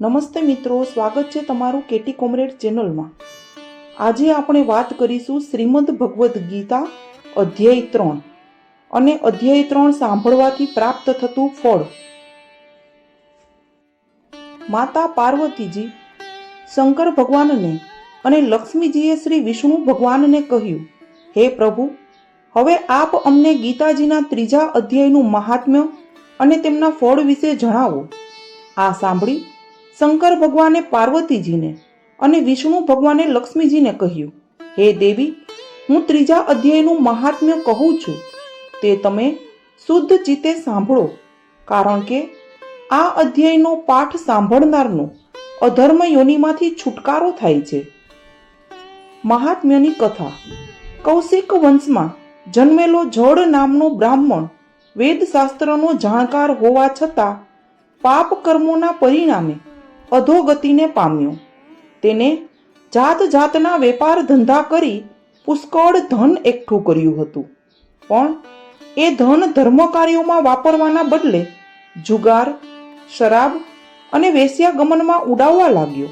નમસ્તે મિત્રો, સ્વાગત છે તમારું કેટી કોમરેડ ચેનલમાં. આજે આપણે વાત કરીશું શ્રીમદ ભગવદ્ ગીતા, અધ્યાય ત્રણ. અને અધ્યાય ત્રણ સાંભળવાથી પ્રાપ્ત થતું ફળ. માતા પાર્વતીજી, શંકર ભગવાનને અને લક્ષ્મીજીએ શ્રી વિષ્ણુ ભગવાનને કહ્યું, હે પ્રભુ, હવે આપ અમને ગીતાજીના ત્રીજા અધ્યાયનું મહાત્મ્ય અને તેમના ફળ વિશે જણાવો. આ સાંભળી શંકર ભગવાને પાર્વતીજીને અને વિષ્ણુ ભગવાને લક્ષ્મીજીને કહ્યું, હે દેવી, હું ત્રીજા અધ્યાયનું મહાત્મ્ય કહું છું. તે તમે શુદ્ધ ચિત્તે સાંભળો, કારણ કે આ અધ્યાયનો પાઠ સાંભળનારનો અધર્મ યોનિમાંથી છુટકારો થાય છે. મહાત્મ્યની કથા. કૌશિક વંશમાં જન્મેલો જળ નામનો બ્રાહ્મણ વેદશાસ્ત્રનો જાણકાર હોવા છતાં પાપ કર્મોના પરિણામે અધોગતિને પામ્યો. તેને જાત જાતના વેપાર ધંધા કરી પુષ્કળ ધન એકઠું કર્યું હતું. પણ એ ધન ધર્મ કાર્યોમાં વાપરવાના બદલે જુગાર, શરાબ અને વેશ્યાગમનમાં ઉડાવવા લાગ્યો.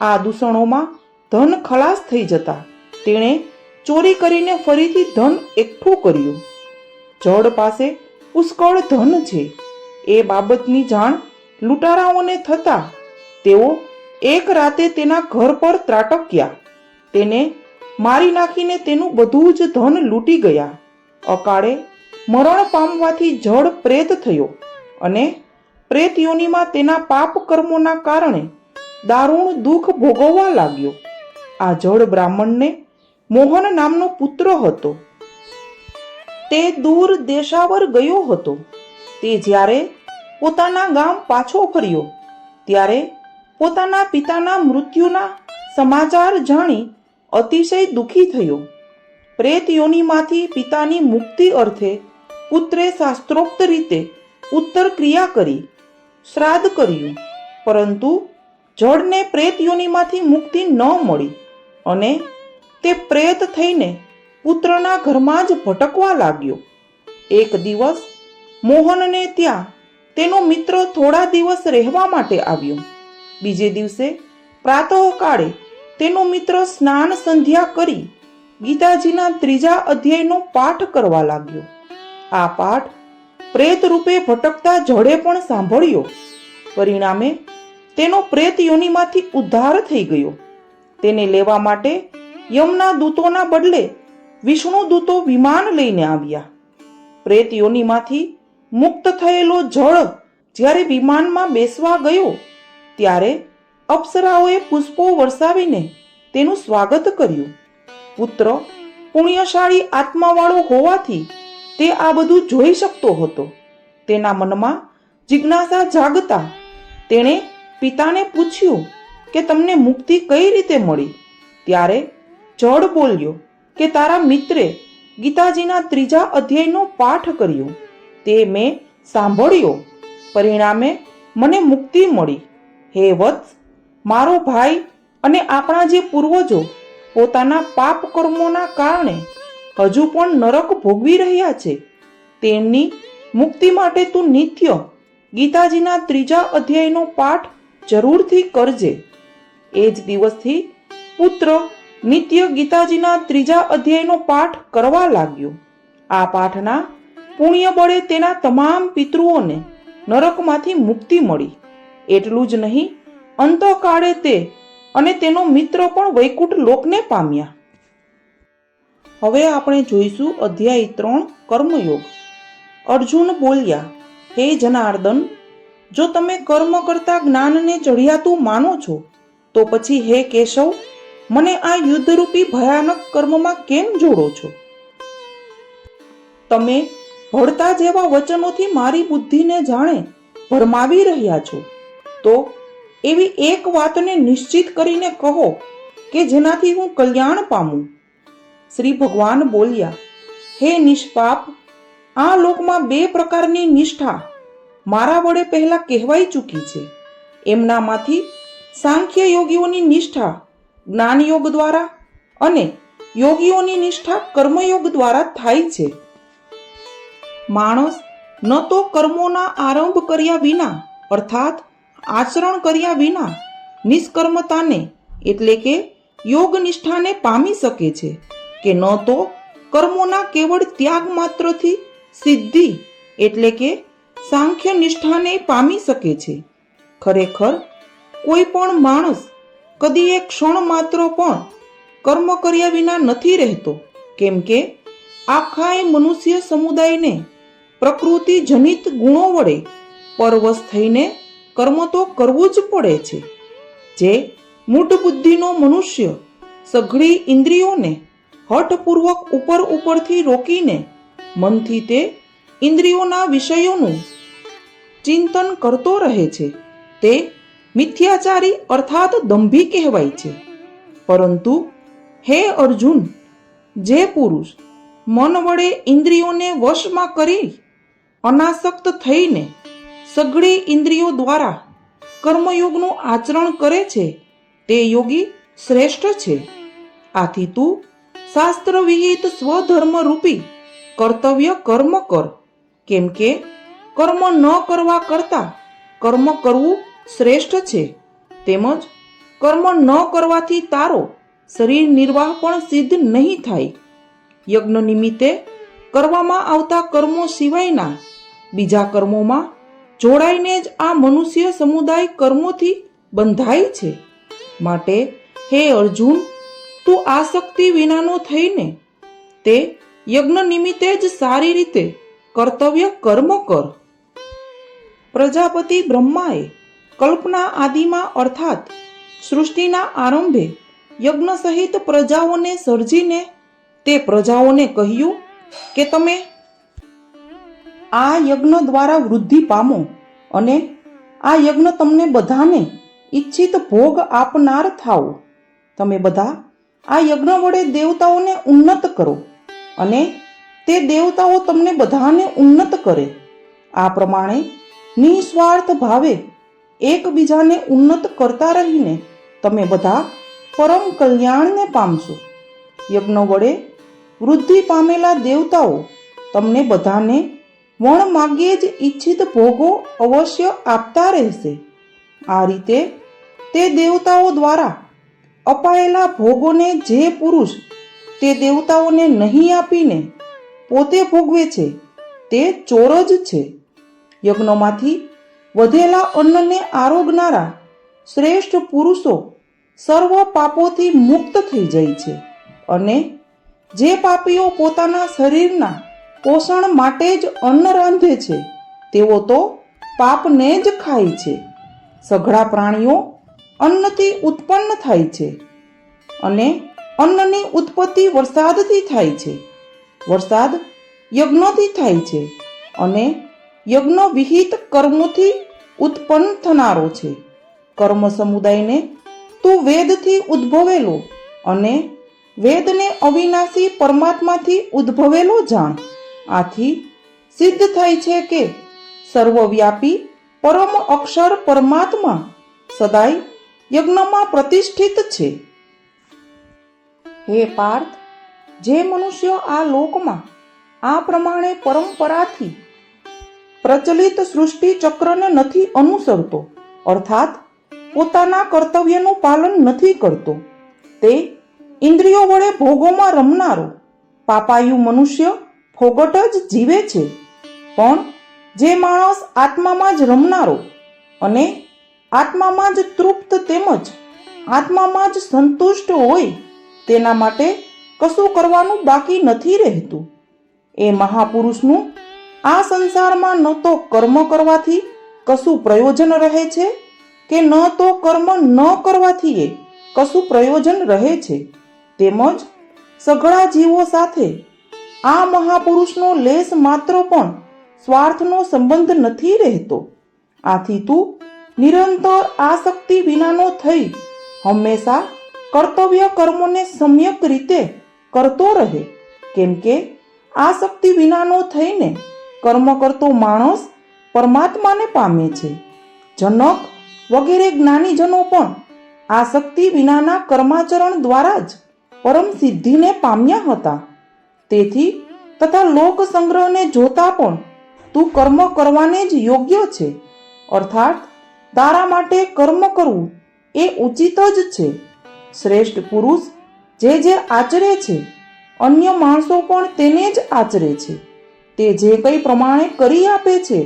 આ દૂષણોમાં ધન ખલાસ થઈ જતા તેણે ચોરી કરીને ફરીથી ધન એકઠું કર્યું. જડ પાસે પુષ્કળ ધન છે. એ બાબતની જાણ લૂંટારાઓને થતા તેઓ એક રાતે તેના ઘર પર ત્રાટક્યા. તેને મારી નાખીને તેનું બધું જ ધન લૂંટી ગયા. અકાળે મરણ પામવાથી જડ પ્રેત થયો અને પ્રેત યોનિમાં તેના પાપ કર્મોના કારણે દારૂણ દુઃખ ભોગવવા લાગ્યો. આ જડ બ્રાહ્મણને મોહન નામનો પુત્ર હતો. તે દૂર દેશાવર ગયો હતો. તે જ્યારે પોતાના ગામ પાછો ફર્યો, ત્યારે પોતાના પિતાના મૃત્યુના સમાચાર જાણી અતિશય દુઃખી થયો. પ્રેત યોનિમાંથી પિતાની મુક્તિ અર્થે પુત્રે શાસ્ત્રોક્ત રીતે ઉત્તર ક્રિયા કરી, શ્રાદ્ધ કર્યું. પરંતુ જળને પ્રેત યોનિમાંથી મુક્તિ ન મળી અને તે પ્રેત થઈને પુત્રના ઘરમાં જ ભટકવા લાગ્યો. એક દિવસ મોહનને ત્યાં તેનો મિત્ર થોડા દિવસ રહેવા માટે આવ્યો. બીજે દિવસે પ્રાતઃકાળે તેનો મિત્ર સ્નાન સંધ્યા કરી ગીતાજીના ત્રીજા અધ્યાયનો પાઠ કરવા લાગ્યો. આ પાઠ પ્રેત રૂપે ભટકતા જડે પણ સાંભળ્યો. પરિણામે તેનો પ્રેત યોનિમાંથી ઉદ્ધાર થઈ ગયો. તેને લેવા માટે યમના દૂતોના બદલે વિષ્ણુ દૂતો વિમાન લઈને આવ્યા. પ્રેત યોનિમાંથી મુક્ત થયેલો જળ જ્યારે વિમાનમાં બેસવા ગયો ત્યારે અપ્સરાઓએ પુષ્પો વરસાવીને તેનું સ્વાગત કર્યું. પુત્ર, પુણ્યશાળી આત્માવાળો હોવાથી તે આ બધું જોઈ શકતો હતો. તેના મનમાં જિજ્ઞાસા જાગતા તેણે પિતાને પૂછ્યું કે તમને મુક્તિ કઈ રીતે મળી? ત્યારે જડ બોલ્યો કે તારા મિત્રે ગીતાજીના ત્રીજા અધ્યાયનો પાઠ કર્યો. તે મેં સાંભળ્યો. પરિણામે મને મુક્તિ મળી. હે વત્સ, મારો ભાઈ અને આપણા જે પૂર્વજો પોતાના પાપ કર્મોના કારણે હજુ પણ નરક ભોગવી રહ્યા છે. તેમની મુક્તિ માટે તું નિત્ય ગીતાજીના ત્રીજા અધ્યાયનો પાઠ જરૂરથી કરજે. એ જ દિવસથી પુત્ર નિત્ય ગીતાજીના ત્રીજા અધ્યાયનો પાઠ કરવા લાગ્યો. આ પાઠના પુણ્ય બળે તેના તમામ પિતૃઓને નરકમાંથી મુક્તિ મળી. એટલું જ નહીં, અંતકાળે તે અને તેનો મિત્ર પણ વૈકુંઠ લોકને પામ્યા. હવે આપણે જોઈશું અધ્યાય ત્રણ, કર્મયોગ. અર્જુન બોલ્યા, હે જનાર્દન, જો તમે કર્મ કરતા જ્ઞાનને ચઢિયાતું માનો છો, તો પછી હે કેશવ, મને આ યુદ્ધરૂપી ભયાનક કર્મમાં કેમ જોડો છો? તમે ભળતા જેવા વચનોથી મારી બુદ્ધિને જાણે ભરમાવી રહ્યા છો. તો એવી એક વાતને નિશ્ચિત કરીને કહો કે જેનાથી હું કલ્યાણ પામું. શ્રી ભગવાન બોલ્યા, હે નિષ્પાપ, આ લોકમાં બે પ્રકારની નિષ્ઠા મારા વડે પહેલા કહેવાઈ ચૂકી છે. એમનામાંથી સાંખ્ય યોગીઓની નિષ્ઠા જ્ઞાનયોગ દ્વારા અને યોગીઓની નિષ્ઠા કર્મયોગ દ્વારા થાય છે. માણસ ન તો કર્મોના આરંભ કર્યા વિના, અર્થાત આચરણ કર્યા વિના નિષ્કર્મતાને એટલે કે યોગ નિષ્ઠાને પામી શકે છે કે ન તો કર્મોના કેવળ ત્યાગ માત્રથી સિદ્ધિ એટલે કે સાંખ્ય નિષ્ઠાને પામી શકે છે. ખરેખર, કોઈ પણ માણસ કદી એક ક્ષણ માત્ર પણ કર્મ કર્યા વિના નથી રહેતો, કેમ કે આખાય મનુષ્ય સમુદાયને પ્રકૃતિ જનિત ગુણો વડે પરવશ થઈને કર્મ તો કરવું જ પડે છે. જે મૂઢ બુદ્ધિનો મનુષ્ય સઘળી ઇન્દ્રિયોને હઠપૂર્વક ઉપર ઉપરથી રોકીને મનથી તે ઇન્દ્રિયોના વિષયોનું ચિંતન કરતો રહે છે, તે મિથ્યાચારી અર્થાત દંભી કહેવાય છે. પરંતુ હે અર્જુન, જે પુરુષ મન વડે ઇન્દ્રિયોને વશમાં કરી અનાસક્ત થઈને સઘળી ઇન્દ્રિયો દ્વારા કર્મયોગનું આચરણ કરે છે, તે યોગી શ્રેષ્ઠ છે. આથી તું શાસ્ત્ર વિહિત સ્વધર્મ રૂપી કર્તવ્ય કર્મ કર, કેમ કે કર્મ ન કરવા કરતા કર્મ કરવું શ્રેષ્ઠ છે. તેમજ કર્મ ન કરવાથી તારો શરીર નિર્વાહ પણ સિદ્ધ નહીં થાય. યજ્ઞ નિમિત્તે કરવામાં આવતા કર્મો સિવાયના બીજા કર્મોમાં જોડાઈને જ આ મનુષ્ય સમુદાય કર્મોથી બંધાય છે. માટે, હે અર્જુન, તું આસક્તિ વિનાનો થઈને તે યજ્ઞ નિમિત્તે જ સારી રીતે કર્તવ્ય કર્મ કર. પ્રજાપતિ બ્રહ્માએ કલ્પના આદિમાં અર્થાત સૃષ્ટિના આરંભે યજ્ઞ સહિત પ્રજાઓને સર્જીને તે પ્રજાઓને કહ્યું કે તમે આ યજ્ઞ દ્વારા વૃદ્ધિ પામો અને આ યજ્ઞ તમને બધાને ઈચ્છિત ભોગ આપનાર થાઓ. તમે બધા આ યજ્ઞ વડે દેવતાઓને ઉન્નત કરો અને તે દેવતાઓ તમને બધાને ઉન્નત કરે. આ પ્રમાણે નિસ્વાર્થ ભાવે એકબીજાને ઉન્નત કરતા રહીને તમે બધા પરમ કલ્યાણને પામશો. યજ્ઞ વડે વૃદ્ધિ પામેલા દેવતાઓ તમને બધાને વણ માગીએ જ ઈચ્છિત ભોગો અવશ્ય આપતા રહેશે. આ રીતે તે દેવતાઓ દ્વારા અપાયેલા ભોગોને જે પુરુષ તે દેવતાઓને નહીં આપીને પોતે ભોગવે છે, તે ચોર જ છે. યજ્ઞમાંથી વધેલા અન્નને આરોગનારા શ્રેષ્ઠ પુરુષો સર્વ પાપોથી મુક્ત થઈ જાય છે અને જે પાપીઓ પોતાના શરીરના પોષણ માટે જ અન્ન રાંધે છે. તેઓ તો પાપને જ ખાય છે. સઘળા પ્રાણીઓ અન્નથી ઉત્પન્ન થાય છે અને અન્નની ઉત્પત્તિ વરસાદથી થાય છે. વરસાદ યજ્ઞથી થાય છે અને યજ્ઞ વિહિત કર્મોથી ઉત્પન્ન થનારો છે. કર્મ સમુદાયને તું વેદથી ઉદ્ભવેલો અને વેદને અવિનાશી પરમાત્માથી ઉદ્ભવેલો જાણ. આથી સિદ્ધ થાય છે કે સર્વવ્યાપી પરમ અક્ષર પરમાત્મા સદાય યજ્ઞમાં પ્રતિષ્ઠિત છે. હે પાર્થ, જે મનુષ્ય આ લોકમાં આ પ્રમાણે પરંપરાથી પ્રચલિત સૃષ્ટિ ચક્રને નથી અનુસરતો, અર્થાત પોતાના કર્તવ્યનું પાલન નથી કરતો, તે ઇન્દ્રિયો વડે ભોગોમાં રમનારો પાપાયુ મનુષ્ય ફોગટ જ જીવે છે. પણ જે માણસ આત્મામાં જ રમનારો અને આત્મામાં જ તૃપ્ત તેમજ આત્મામાં જ સંતુષ્ટ હોય તેના માટે કશું કરવાનું બાકી નથી રહેતું. એ મહાપુરુષનું આ સંસારમાં ન તો કર્મ કરવાથી કશું પ્રયોજન રહે છે કે ન તો કર્મ ન કરવાથી એ કશું પ્રયોજન રહે છે. તેમજ સઘળા જીવો સાથે આ મહાપુરુષનો લેશ માત્ર પણ સ્વાર્થનો સંબંધ નથી રહેતો. આથી તું નિરંતર આસક્તિ વિનાનો થઈ હંમેશા કર્તવ્ય કર્મોને સમ્યક રીતે કરતો રહે. કેમ કે આસક્તિ વિનાનો થઈને કર્મ કરતો માણસ પરમાત્માને પામે છે. જનક વગેરે જ્ઞાનીજનો પણ આસક્તિ વિનાના કર્માચરણ દ્વારા જ પરમ સિદ્ધિને પામ્યા હતા. તેથી તથા લોક સંગ્રહને જોતા પણ તું કર્મ કરવાને જ યોગ્ય છે. અર્થાત, તારા માટે કર્મ કરવું એ ઉચિત જ છે. શ્રેષ્ઠ પુરુષ જે જે આચરે છે, અન્ય માણસો પણ તેને જ આચરે છે. તે જે કંઈ પ્રમાણે કરી આપે છે,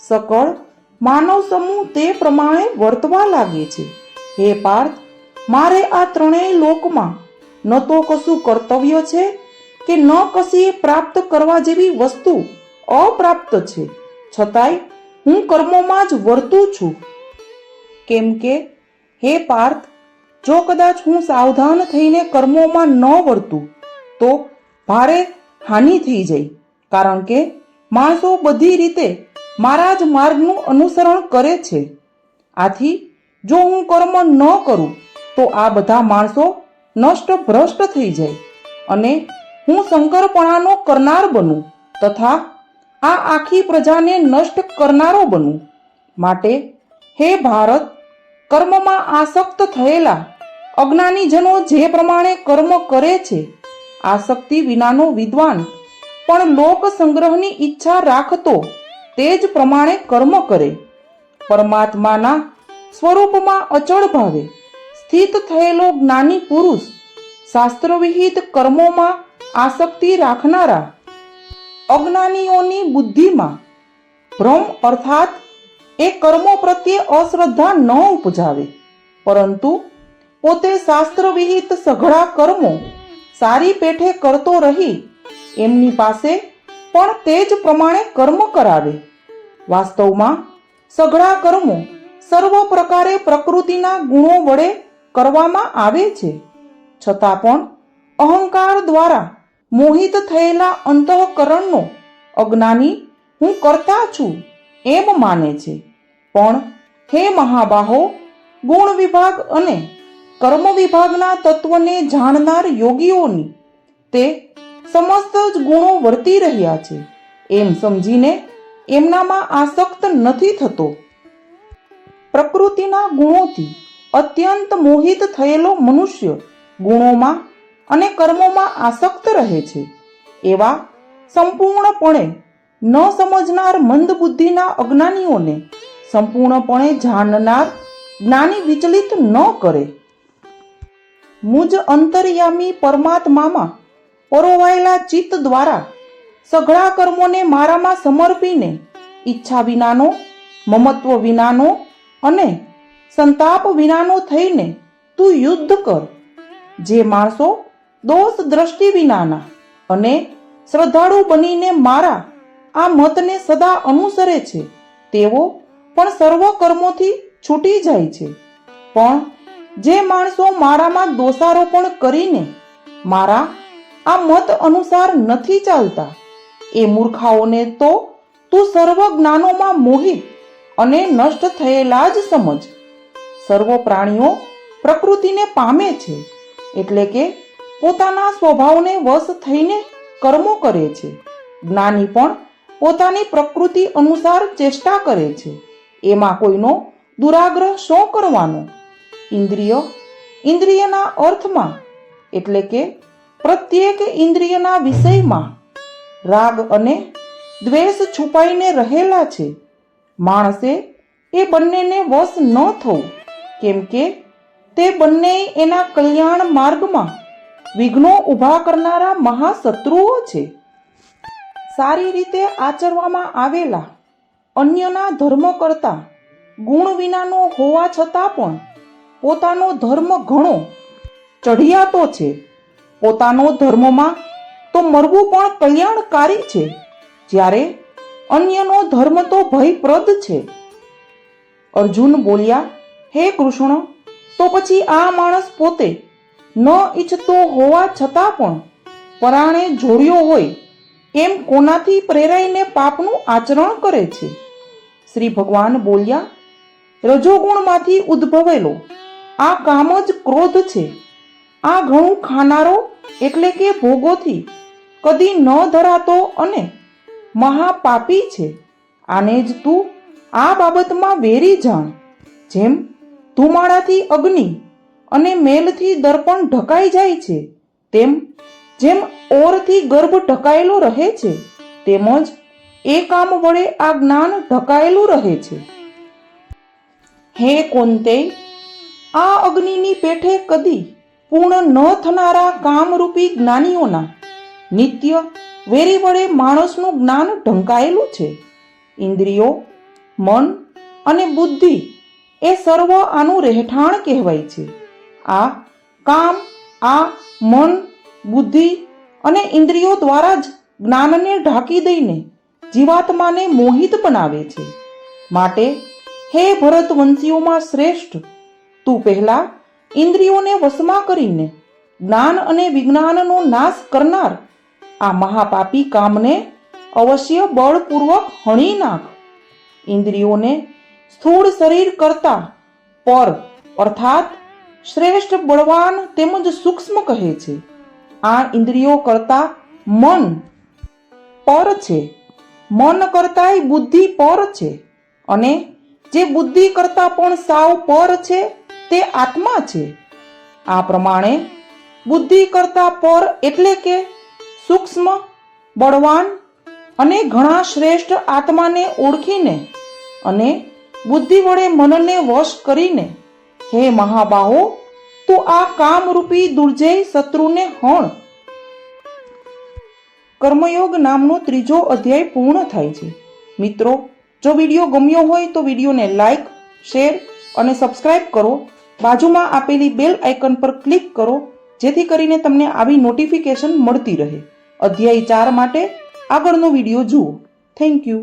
સકળ માનવ સમૂહ તે પ્રમાણે વર્તવા લાગે છે. હે પાર્થ, મારે આ ત્રણેય લોકમાં ન તો કશું કર્તવ્ય છે કે ન કશી પ્રાપ્ત કરવા જેવી વસ્તુ અપ્રાપ્ત છે. છતાંય હું કર્મોમાં જ વર્તું છું. કેમ કે, હે પાર્થ, જો કદાચ હું સાવધાન થઈને કર્મોમાં ન વર્તું, તો ભારે હાનિ થઈ જાય. કારણ કે, માણસો બધી રીતે મારા જ માર્ગનું અનુસરણ કરે છે. આથી, જો હું કર્મ ન કરું, તો આ બધા માણસો નષ્ટ ભ્રષ્ટ થઈ જાય અને હું શંકરપણાનો કરનાર બનું તથા આ આખી પ્રજાને નષ્ટ કરનારો બનું. માટે હે ભારત, કર્મમાં આસક્ત થયેલા અજ્ઞાનીજનો જે પ્રમાણે કર્મ કરે છે, આસક્તિ વિનાનો વિદ્વાન, પણ લોક સંગ્રહની ઈચ્છા રાખતો તે જ પ્રમાણે કર્મ કરે. પરમાત્માના સ્વરૂપમાં અચળ ભાવે સ્થિત થયેલો જ્ઞાની પુરુષ શાસ્ત્રવિહિત કર્મોમાં આસક્તિ રાખનારા અજ્ઞાનીઓની બુદ્ધિમાં ભ્રમ અર્થાત એ કર્મો પ્રત્યે અશ્રદ્ધા ન ઉપજાવે. પરંતુ પોતે શાસ્ત્રવિહિત સઘળા કર્મો સારી પેઠે કરતો રહી એમની પાસે પણ તે જ પ્રમાણે કર્મ કરાવે. વાસ્તવમાં સઘળા કર્મો સર્વ પ્રકારે પ્રકૃતિના ગુણો વડે કરવામાં આવે છે. છતાં પણ અહંકાર દ્વારા મોહિત થયેલા અંતઃકરણનો અજ્ઞાની હું કરતા છું એમ માને છે. પણ હે મહાબાહો, ગુણ વિભાગ અને કર્મ વિભાગના તત્વને જાણનાર યોગીઓની તે સમસ્ત જ ગુણો વર્તી રહ્યા છે. એમ સમજીને એમનામાં આસક્ત નથી થતો. પ્રકૃતિના ગુણોથી અત્યંત મોહિત થયેલો મનુષ્ય ગુણોમાં અને કર્મોમાં આસક્ત રહે છે. એવા સંપૂર્ણપણે ન સમજનાર મંદ બુદ્ધિના અજ્ઞાનીઓને સંપૂર્ણપણે જાણનાર જ્ઞાની વિચલિત ન કરે. મુજ અંતર્યામી પરમાત્મામાં પરોવાયેલા ચિત્ત દ્વારા સઘળા કર્મોને મારામાં સમર્પીને ઈચ્છા વિનાનો, મમત્વ વિનાનો અને સંતાપ વિનાનો થઈને તું યુદ્ધ કર. જે માણસો દોષ દ્રષ્ટિ વિનાના અને શ્રદ્ધાળુ બનીને મારા આ મતને સદા અનુસરે છે. તેઓ પણ સર્વ કર્મોથી છૂટી જાય છે. પણ જે માણસો મારામાં દોષારોપણ કરીને મારા આ મત અનુસાર નથી ચાલતા, એ મૂર્ખાઓને તો તું સર્વ જ્ઞાનોમાં મોહિત અને નષ્ટ થયેલા જ સમજ. સર્વ પ્રાણીઓ પ્રકૃતિને પામે છે, એટલે કે પોતાના સ્વભાવને વશ થઈને કર્મો કરે છે. જ્ઞાની પણ પોતાની પ્રકૃતિ અનુસાર ચેષ્ટા કરે છે. એમાં કોઈનો દુરાગ્રહ શું કરવાનો? ઇન્દ્રિય ઇન્દ્રિયના અર્થમાં, એટલે કે પ્રત્યેક ઇન્દ્રિયના વિષયમાં. રાગ અને દ્વેષ છુપાઈને રહેલા છે. માણસે એ બંનેને વશ ન થવું, કેમ કે તે બંને એના કલ્યાણ માર્ગમાં વિઘ્નો ઊભા કરનારા મહાશત્રુઓ છે. સારી રીતે આચરવામાં આવેલા અન્યના ધર્મ કરતા ગુણ વિનાનો હોવા છતાં પણ પોતાનો ધર્મ ઘણો ચઢિયાતો છે. પોતાનો ધર્મમાં તો મરવું પણ કલ્યાણકારી છે. જ્યારે અન્યનો ધર્મ તો ભયપ્રદ છે. અર્જુન બોલ્યા, હે કૃષ્ણ, તો પછી આ માણસ પોતે ન ઈચ્છતો હોવા છતાં પણ પરાણે જોડ્યો હોય એમ કોનાથી પ્રેરાઈને પાપનું આચરણ કરે છે? શ્રી ભગવાન બોલ્યા, રજોગુણમાંથી ઉદ્ભવેલો. આ કામ જ ક્રોધ છે. આ ઘણું ખાનારો એટલે કે ભોગોથી કદી ન ધરાતો અને મહાપાપી છે. આને જ તું આ બાબતમાં વેરી જાણ. જેમ ધુમાડાથી અગ્નિ અને મેલથી દર્પણ ઢકાઈ જાય છે. તેમ, જેમ ઓરથી ગર્ભ ઢકાયેલો રહે છે, તેમજ એ કામ વડે આ જ્ઞાન ઢકાયેલું રહે છે. હે કોંતે, આ અગ્નિની પેઠે કદી પૂર્ણ ન થનારા કામરૂપી જ્ઞાનીઓના નિત્ય વેરી વડે માણસનું જ્ઞાન ઢંકાયેલું છે. ઇન્દ્રિયો, મન અને બુદ્ધિ એ સર્વ આનું રહેઠાણ કહેવાય છે. આ કામ, આ મન, બુદ્ધિ અને ઇન્દ્રિયો દ્વારા જ જ્ઞાનને ઢાંકી દઈને જીવાત્માને મોહિત બનાવે છે. માટે હે ભરતવંશીઓમાં શ્રેષ્ઠ, તું પહેલા ઇન્દ્રિયોને વશમાં કરીને જ્ઞાન અને વિજ્ઞાનનો નાશ કરનાર આ મહાપાપી કામને અવશ્ય બળપૂર્વક હણી નાખ. ઇન્દ્રિયોને સ્થૂળ શરીર કરતા પર, અર્થાત શ્રેષ્ઠ બળવાન તેમજ સૂક્ષ્મ કહે છે. આ ઇન્દ્રિયો કરતા મન પર છે. મન કરતાંય બુદ્ધિ પર છે અને જે બુદ્ધિ કરતા પણ સાવ પર છે તે આત્મા છે. આ પ્રમાણે બુદ્ધિ કરતા પર એટલે કે સૂક્ષ્મ, બળવાન અને ઘણા શ્રેષ્ઠ આત્માને ઓળખીને અને બુદ્ધિ વડે મનને વશ કરીને હે મહાબાહો, તું આ કામરૂપી દુર્જય શત્રુને હણ. કર્મયોગ નામનો ત્રીજો અધ્યાય પૂર્ણ થાય છે. મિત્રો, જો વીડિયો ગમ્યો હોય તો વિડીયોને લાઈક, શેર અને સબસ્ક્રાઇબ કરો. બાજુમાં આપેલી બેલ આઇકન પર ક્લિક કરો, જેથી કરીને તમને આવી નોટિફિકેશન મળતી રહે. અધ્યાય ચાર માટે આગળનો વીડિયો જુઓ. Thank you.